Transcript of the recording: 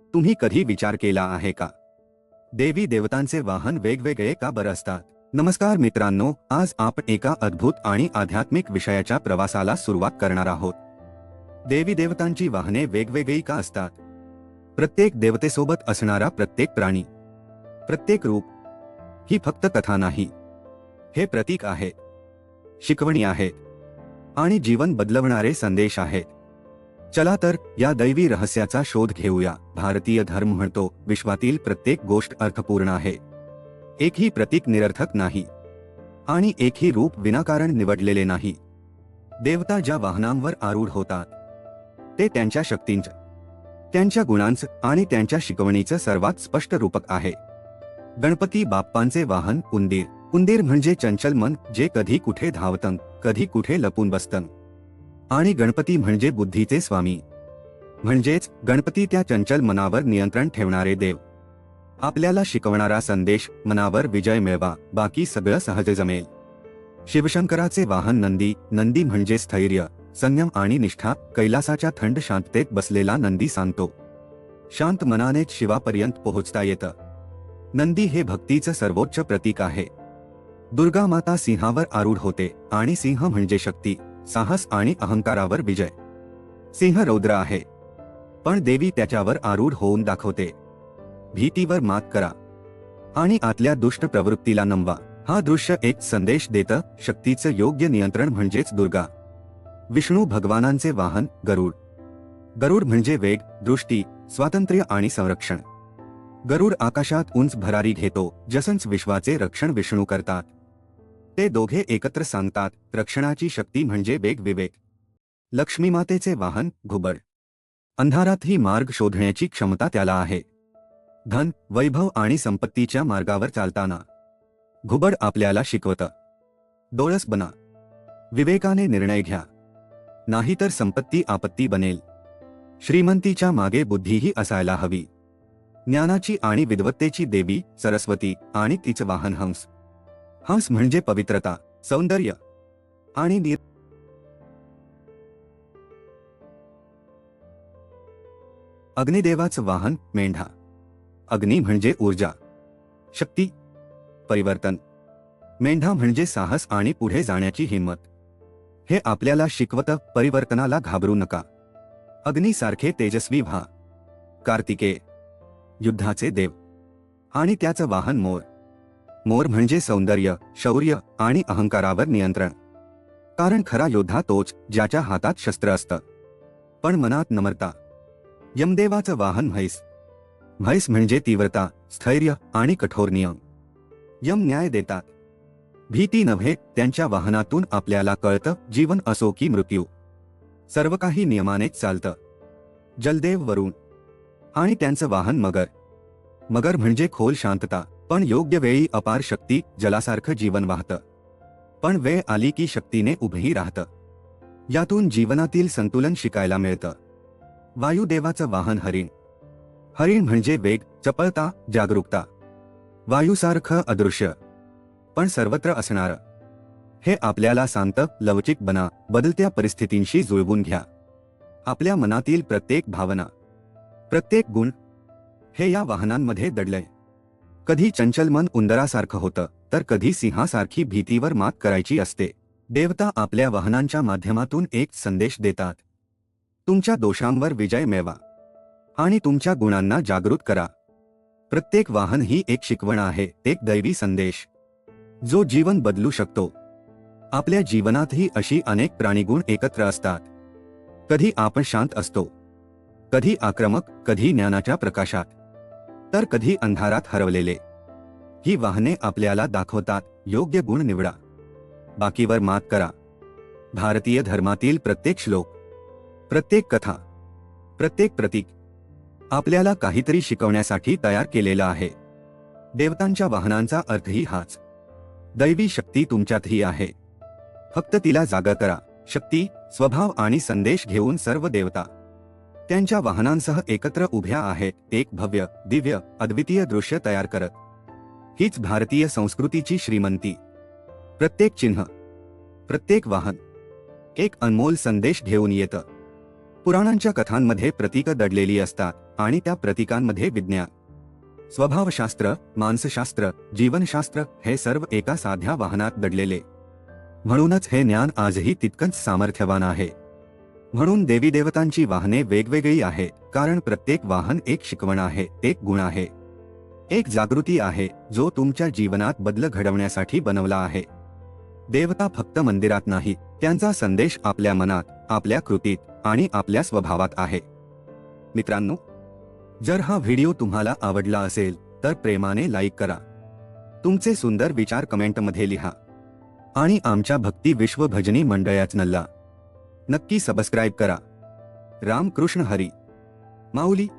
तुम्ही कधी विचार केला आहे का? देवी देवतांचे वाहन वेगवेगळे का बर असतात? नमस्कार मित्रांनो आज आपण एका अद्भुत आणि आध्यात्मिक विषयाच्या प्रवासाला सुरुवात करणार आहोत. देवी देवतांची वाहने वेगवेगळी का असतात? प्रत्येक देवतेसोबत असणारा प्रत्येक प्राणी प्रत्येक रूप ही फक्त कथा नाही. हे प्रतीक आहे शिकवणी आहे आणि जीवन बदलवणारे संदेश आहेत. चला तर या दैवी रहस्याचा शोध घेऊया. भारतीय धर्म म्हणतो विश्वातील प्रत्येक गोष्ट अर्थपूर्ण आहे. एकही प्रतीक निरर्थक नाही. आणि एकही रूप विनाकारण निवडलेले नाही. देवता ज्या वाहनांवर आरूढ होतात ते त्यांच्या शक्तींचं त्यांच्या गुणांचं आणि त्यांच्या शिकवणीचं सर्वात स्पष्ट रूपक आहे. गणपती बाप्पांचे वाहन उंदीर. उंदीर म्हणजे चंचल मन जे कधी कुठे धावतं कधी कुठे लपून बसतं आणि गणपती म्हणजे बुद्धीचे स्वामी. म्हणजेच गणपती त्या चंचल मनावर नियंत्रण ठेवणारे देव. आपल्याला शिकवणारा संदेश मनावर विजय मिळवा बाकी सगळं सहज जमेल. शिवशंकराचे वाहन नंदी नंदी म्हणजे स्थैर्य संयम आणि निष्ठा कैलासाच्या थंड शांततेत बसलेला नंदी सांगतो. शांत मनानेच शिवापर्यंत पोहोचता येतं. नंदी हे भक्तीचं सर्वोच्च प्रतीक आहे. दुर्गा माता सिंहावर आरूढ होते आणि सिंह म्हणजे शक्ती. साहस आणि अहंकारावर विजय. सिंह रौद्र आहे. पण देवी त्याच्यावर आरूढ होऊन दाखवते. भीतीवर मात करा. आणि आतल्या दुष्ट प्रवृत्तीला नमवा. हा दृश्य एक संदेश देतं शक्तीचं योग्य नियंत्रण म्हणजेच दुर्गा. विष्णू भगवानांचे वाहन गरुड. गरुड म्हणजे वेग दृष्टी स्वातंत्र्य आणि संरक्षण. गरुड आकाशात उंच भरारी घेतो जसंच विश्वाचे रक्षण विष्णू करतात. ते दोघे एकत्र सांगतात रक्षणाची शक्ती म्हणजे वेग विवेक. लक्ष्मी मातेचे वाहन घुबड. अंधारातही मार्ग शोधण्याची क्षमता त्याला आहे. धन वैभव आणि संपत्तीच्या मार्गावर चालताना. घुबड आपल्याला शिकवतं. डोळस बना. विवेकाने निर्णय घ्या. नाहीतर संपत्ती आपत्ती बनेल. श्रीमंतीच्या मागे बुद्धीही असायला हवी. ज्ञानाची आणि विद्वत्तेची देवी सरस्वती आणि तिचं वाहन हंस. हंस म्हणजे पवित्रता सौंदर्य आणि निर अग्निदेवाचं वाहन मेंढा. अग्नी म्हणजे ऊर्जा शक्ती परिवर्तन. मेंढा म्हणजे साहस आणि पुढे जाण्याची हिंमत. हे आपल्याला शिकवतं परिवर्तनाला घाबरू नका. अग्नीसारखे तेजस्वी व्हा. कार्तिके युद्धाचे देव आणि त्याचं वाहन मोर. मोर म्हणजे सौंदर्य शौर्य आणि अहंकारावर नियंत्रण. कारण खरा योद्धा तोच ज्याच्या हातात शस्त्र असतं. पण मनात नम्रता. यमदेवाचं वाहन म्हैस. म्हैस म्हणजे तीव्रता स्थैर्य आणि कठोर नियम. यम न्याय देतात. भीती नव्हे त्यांच्या वाहनातून आपल्याला कळतं जीवन असो की मृत्यू. सर्व काही नियमानेच चालतं. जलदेव वरुण. आणि त्यांचं वाहन मगर. मगर म्हणजे खोल शांतता. पण योग्य वेळी अपार शक्ती जलासारखं जीवन वाहतं. पण वेळ आली की शक्तीने उभंही राहतं. यातून जीवनातील संतुलन शिकायला मिळतं. वायुदेवाचं वाहन हरिण. हरिण म्हणजे वेग चपळता जागरूकता. वायूसारखं अदृश्य. पण सर्वत्र असणारं. हे आपल्याला शांत लवचिक बना बदलत्या परिस्थितींशी जुळवून घ्या. आपल्या मनातील प्रत्येक भावना प्रत्येक गुण हे या वाहनांमध्ये दडलंय. कधी चंचल मन उंदरासारखं होतं तर कधी सिंहासारखी भीतीवर मात करायची असते. देवता आपल्या वाहनांच्या माध्यमातून एक संदेश देतात. तुमच्या दोषांवर विजय मिळवा. आणि तुमच्या गुणांना जागृत करा. प्रत्येक वाहन ही एक शिकवण आहे एक दैवी संदेश. जो जीवन बदलू शकतो. आपल्या जीवनातही अशी अनेक प्राणीगुण एकत्र असतात. कधी आपण शांत असतो. कधी आक्रमक कधी ज्ञानाच्या प्रकाशात. तर कधी अंधारात हरवलेले. ही वाहने आपल्याला दाखवतात योग्य गुण निवडा. बाकीवर मात करा. भारतीय धर्मातील प्रत्येक श्लोक. प्रत्येक कथा. प्रत्येक प्रतीक. आपल्याला काहीतरी शिकवण्यासाठी तयार केलेलं आहे. देवतांच्या वाहनांचा अर्थही हाच. दैवी शक्ती तुमच्यातही आहे. फक्त तिला जागा करा. शक्ती स्वभाव आणि संदेश घेऊन सर्व देवता. त्यांच्या वाहनांसह एकत्र उभ्या आहेत एक भव्य दिव्य अद्वितीय दृश्य तयार करत. हीच भारतीय संस्कृतीची श्रीमंती. प्रत्येक चिन्ह प्रत्येक वाहन एक अनमोल संदेश घेऊन येतं. पुराणांच्या कथांमध्ये प्रतीकं दडलेली असतात आणि त्या प्रतीकांमध्ये विज्ञान. स्वभावशास्त्र मानसशास्त्र जीवनशास्त्र हे सर्व एका साध्या वाहनात दडलेले. म्हणूनच हे ज्ञान आजही तितकंच सामर्थ्यवान आहे. म्हणून देवी देवतांची वाहने वेगवेगळी आहे कारण प्रत्येक वाहन एक शिकवण आहे एक गुण आहे. एक जागृती आहे जो तुमच्या जीवनात बदल घडवण्यासाठी बनवला आहे. देवता फक्त मंदिरात नाही त्यांचा संदेश आपल्या मनात आपल्या कृतीत आणि आपल्या स्वभावात आहे. मित्रांनो जर हा व्हिडिओ तुम्हाला आवडला असेल तर प्रेमाने लाईक करा. तुमचे सुंदर विचार कमेंटमध्ये लिहा. आणि आमच्या भक्ती विश्व भजनी नल्ला. नक्की सबस्क्राईब करा. रामकृष्ण हरी. माऊली